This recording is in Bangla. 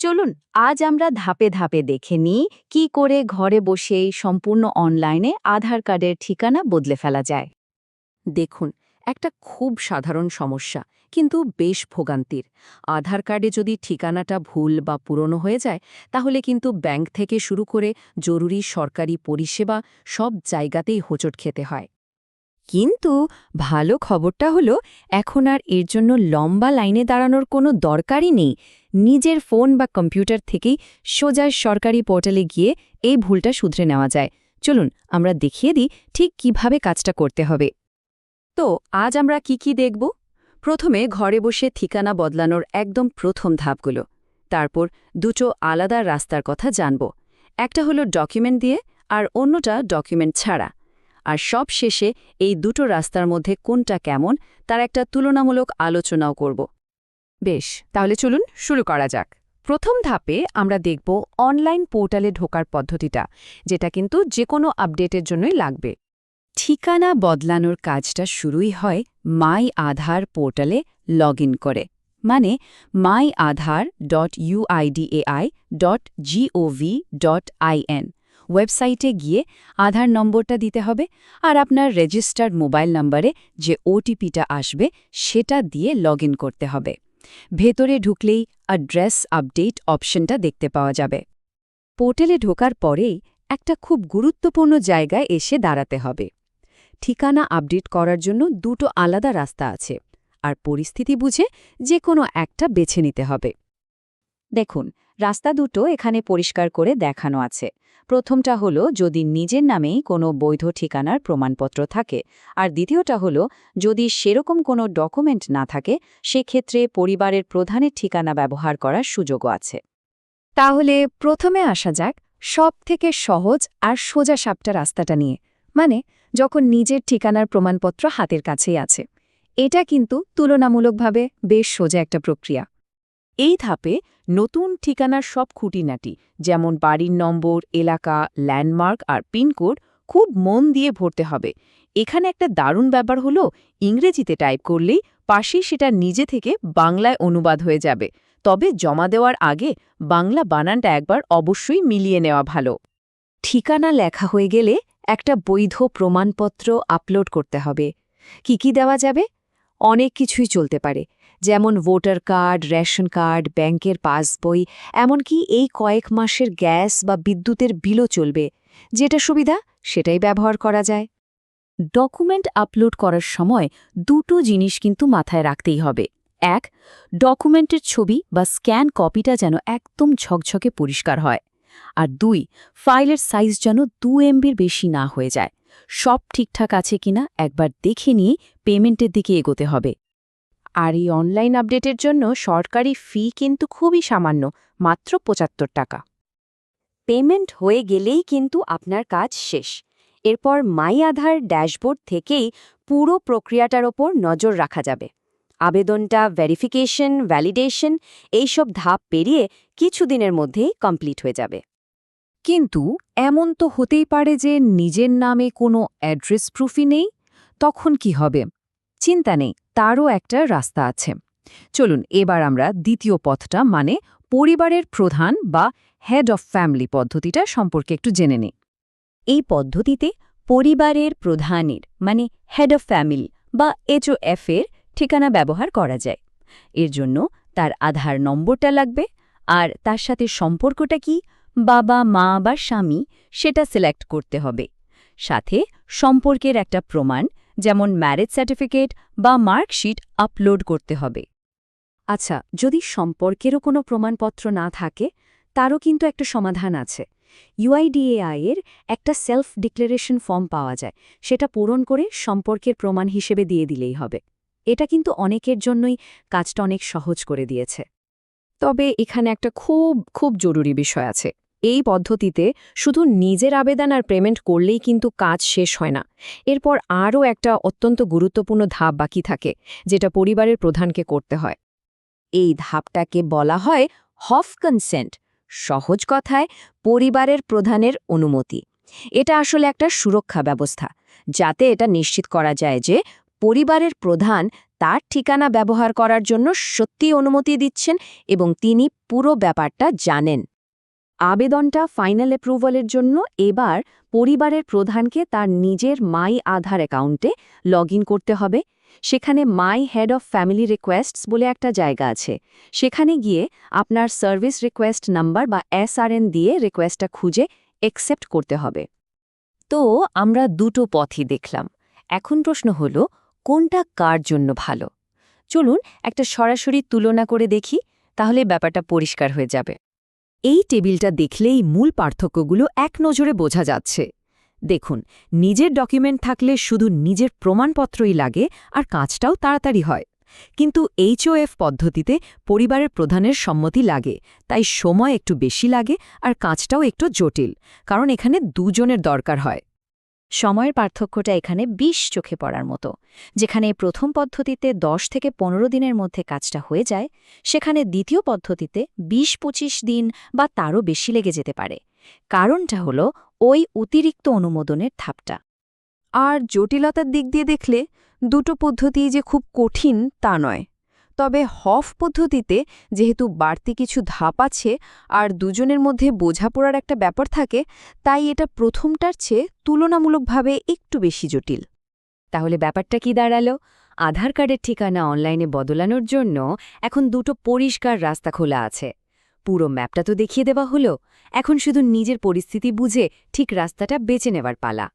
চলুন, আজ আমরা ধাপে ধাপে দেখে নিই কি করে ঘরে বসেই সম্পূর্ণ অনলাইনে আধার কার্ডের ঠিকানা বদলে ফেলা যায়। দেখুন, একটা খুব সাধারণ সমস্যা, কিন্তু বেশ ভোগান্তির। আধার কার্ডে যদি ঠিকানাটা ভুল বা পুরনো হয়ে যায়, তাহলে কিন্তু ব্যাংক থেকে শুরু করে জরুরি সরকারি পরিষেবা সব জায়গাতেই হোঁচট খেতে হয়। কিন্তু ভালো খবরটা হলো, এখন আর এর জন্য লম্বা লাইনে দাঁড়ানোর কোনো দরকারই নেই। নিজের ফোন বা কম্পিউটার থেকেই সোজা সরকারি পোর্টালে গিয়ে এই ভুলটা শুধরে নেওয়া যায়। চলুন, আমরা দেখিয়ে দিই ঠিক কীভাবে কাজটা করতে হবে। তো, আজ আমরা কি কি দেখব? প্রথমে ঘরে বসে ঠিকানা বদলানোর একদম প্রথম ধাপগুলো। তারপর দুটো আলাদা রাস্তার কথা জানব। একটা হলো ডকুমেন্ট দিয়ে আর অন্যটা ডকুমেন্ট ছাড়া। আর সব শেষে এই দুটো রাস্তার মধ্যে কোনটা কেমন, তার একটা তুলনামূলক আলোচনাও করব। বেশ, তাহলে চলুন শুরু করা যাক। প্রথম ধাপে আমরা দেখব অনলাইন পোর্টালে ঢোকার পদ্ধতিটা, যেটা কিন্তু যে কোনো আপডেটের জন্যই লাগবে। ঠিকানা বদলানোর কাজটা শুরুই হয় মাই আধার পোর্টালে লগ করে মানে my Aadhaar dot UIDAI dot GOV dot IN ওয়েবসাইটে গিয়ে আধার নম্বরটা দিতে হবে আর আপনার রেজিস্টার্ড মোবাইল নম্বরে যে ওটিপিটা আসবে সেটা দিয়ে লগ করতে হবে। ভেতরে ঢুকলেই অ্যাড্রেস আপডেট অপশনটা দেখতে পাওয়া যাবে। পোর্টালে ঢোকার পরেই একটা খুব গুরুত্বপূর্ণ জায়গায় এসে দাঁড়াতে হবে। ঠিকানা আপডেট করার জন্য দুটো আলাদা রাস্তা আছে, আর পরিস্থিতি বুঝে যে কোনো একটা বেছে নিতে হবে। দেখুন, রাস্তা দুটো এখানে পরিষ্কার করে দেখানো আছে। প্রথমটা হলো, যদি নিজের নামেই কোনো বৈধ ঠিকানার প্রমাণপত্র থাকে, আর দ্বিতীয়টা হলো, যদি সেরকম কোনো ডকুমেন্ট না থাকে, সেক্ষেত্রে পরিবারের প্রধানের ঠিকানা ব্যবহার করার সুযোগও আছে। তাহলে প্রথমে আসা যাক সব থেকে সহজ আর সোজা সাপটা রাস্তাটা নিয়ে। মানে যখন নিজের ঠিকানার প্রমাণপত্র হাতের কাছেই আছে। এটা কিন্তু তুলনামূলকভাবে বেশ সোজা একটা প্রক্রিয়া। এই ধাপে নতুন ঠিকানার সব খুঁটিনাটি, যেমন বাড়ির নম্বর, এলাকা, ল্যান্ডমার্ক আর পিনকোড, খুব মন দিয়ে ভরতে হবে। এখানে একটা দারুণ ব্যাপার হলো, ইংরেজিতে টাইপ করলেই পাশেই সেটা নিজে থেকে বাংলায় অনুবাদ হয়ে যাবে। তবে জমা দেওয়ার আগে বাংলা বানানটা একবার অবশ্যই মিলিয়ে নেওয়া ভালো। ঠিকানা লেখা হয়ে গেলে একটা বৈধ প্রমাণপত্র আপলোড করতে হবে। কি কি দেওয়া যাবে? অনেক কিছুই চলতে পারে। যেমন ভোটার কার্ড, রেশন কার্ড, ব্যাংকের পাসবই, এমনকি এই কয়েক মাসের গ্যাস বা বিদ্যুতের বিলও চলবে। যেটা সুবিধা, সেটাই ব্যবহার করা যায়। ডকুমেন্ট আপলোড করার সময় দুটো জিনিস কিন্তু মাথায় রাখতেই হবে। এক, ডকুমেন্টের ছবি বা স্ক্যান কপিটা যেন একদম ঝকঝকে পরিষ্কার হয়। আর দুই, ফাইলের সাইজ যেন দু এমবির বেশি না হয়ে যায়। সব ঠিকঠাক আছে কিনা একবার দেখে নিয়ে পেমেন্টের দিকে এগোতে হবে। আর এই অনলাইন আপডেটের জন্য সরকারি ফি কিন্তু খুবই সামান্য, মাত্র পঁচাত্তর টাকা। পেমেন্ট হয়ে গেলেই কিন্তু আপনার কাজ শেষ। এরপর মাই আধার ড্যাশবোর্ড থেকেই পুরো প্রক্রিয়াটার ওপর নজর রাখা যাবে। আবেদনটা ভেরিফিকেশন ভ্যালিডেশন এইসব ধাপ পেরিয়ে কিছুদিনের মধ্যেই কমপ্লিট হয়ে যাবে। কিন্তু এমন তো হতেই পারে যে নিজের নামে কোনো অ্যাড্রেস প্রুফই নেই, তখন কি হবে? চিন্তা নেই, তারও একটা রাস্তা আছে। চলুন, এবার আমরা দ্বিতীয় পথটা মানে পরিবারের প্রধান বা হেড অফ ফ্যামিলি পদ্ধতিটা সম্পর্কে একটু জেনে নিই। এই পদ্ধতিতে পরিবারের প্রধানের মানে হেড অফ ফ্যামিলি বা এইচওএফ এর ঠিকানা ব্যবহার করা যায়। এর জন্য তার আধার নম্বরটা লাগবে, আর তার সাথে সম্পর্কটা কি, বাবা, মা বা স্বামী, সেটা সিলেক্ট করতে হবে। সাথে সম্পর্কের একটা প্রমাণ যেমন ম্যারেজ সার্টিফিকেট বা মার্কশিট আপলোড করতে হবে। আচ্ছা যদি সম্পর্কেরও কোনো প্রমাণপত্র না থাকে, তারও কিন্তু একটা সমাধান আছে। ইউআইডিএআই এর একটা সেলফ ডিক্লারেশন ফর্ম পাওয়া যায়, সেটা পূরণ করে সম্পর্কের প্রমাণ হিসেবে দিয়ে দিলেই হবে। এটা কিন্তু অনেকের জন্যই কাজটা অনেক সহজ করে দিয়েছে। তবে এখানে একটা খুব খুব জরুরি বিষয় আছে। এই পদ্ধতিতে শুধু নিজের আবেদন আর পেমেন্ট করলেই কিন্তু কাজ শেষ হয় না। এরপর আরও একটা অত্যন্ত গুরুত্বপূর্ণ ধাপ বাকি থাকে, যেটা পরিবারের প্রধানকে করতে হয়। এই ধাপটাকে বলা হয় হফ কনসেন্ট সহজ কথায় পরিবারের প্রধানের অনুমতি। এটা আসলে একটা সুরক্ষা ব্যবস্থা, যাতে এটা নিশ্চিত করা যায় যে পরিবারের প্রধান তার ঠিকানা ব্যবহার করার জন্য সত্যি অনুমতি দিচ্ছেন এবং তিনি পুরো ব্যাপারটা জানেন। আবেদনটা ফাইনাল অ্যাপ্রুভালের জন্য এবার পরিবারের প্রধানকে তার নিজের মাই আধার অ্যাকাউন্টে লগ করতে হবে। সেখানে my head of family requests বলে একটা জায়গা আছে। সেখানে গিয়ে আপনার সার্ভিস রিকোয়েস্ট নাম্বার বা এসআরএন দিয়ে রিকোয়েস্টটা খুঁজে অ্যাকসেপ্ট করতে হবে। তো আমরা দুটো পথই দেখলাম। এখন প্রশ্ন হল, কোনটা কার জন্য ভালো? চলুন একটা সরাসরি তুলনা করে দেখি, তাহলে ব্যাপারটা পরিষ্কার হয়ে যাবে। এই টেবিলটা দেখলেই মূল পার্থক্যগুলো এক নজরে বোঝা যাচ্ছে। দেখুন, নিজের ডকুমেন্ট থাকলে শুধু নিজের প্রমাণপত্রই লাগে আর কাজটাও তাড়াতাড়ি হয়। কিন্তু এইচওএফ পদ্ধতিতে পরিবারের প্রধানের সম্মতি লাগে, তাই সময় একটু বেশি লাগে আর কাজটাও একটু জটিল, কারণ এখানে দুজনের দরকার হয়। সময়ের পার্থক্যটা এখানে বিশ চোখে পড়ার মতো। যেখানে প্রথম পদ্ধতিতে ১০ থেকে পনেরো দিনের মধ্যে কাজটা হয়ে যায়, সেখানে দ্বিতীয় পদ্ধতিতে ২০ পঁচিশ দিন বা তারও বেশি লেগে যেতে পারে। কারণটা হলো ওই অতিরিক্ত অনুমোদনের ধাপটা। আর জটিলতার দিক দিয়ে দেখলে দুটো পদ্ধতিই যে খুব কঠিন তা নয়। তবে হফ পদ্ধতিতে যেহেতু বাড়তি কিছু ধাপ আছে আর দুজনের মধ্যে বোঝাপড়ার একটা ব্যাপার থাকে, তাই এটা প্রথমটার চেয়ে তুলনামূলকভাবে একটু বেশি জটিল। তাহলে ব্যাপারটা কি দাঁড়াল? আধার কার্ডের ঠিকানা অনলাইনে বদলানোর জন্য এখন দুটো পরিষ্কার রাস্তা খোলা আছে। পুরো ম্যাপটা তো দেখিয়ে দেওয়া হলো। এখন শুধু নিজের পরিস্থিতি বুঝে ঠিক রাস্তাটা বেছে নেবার পালা।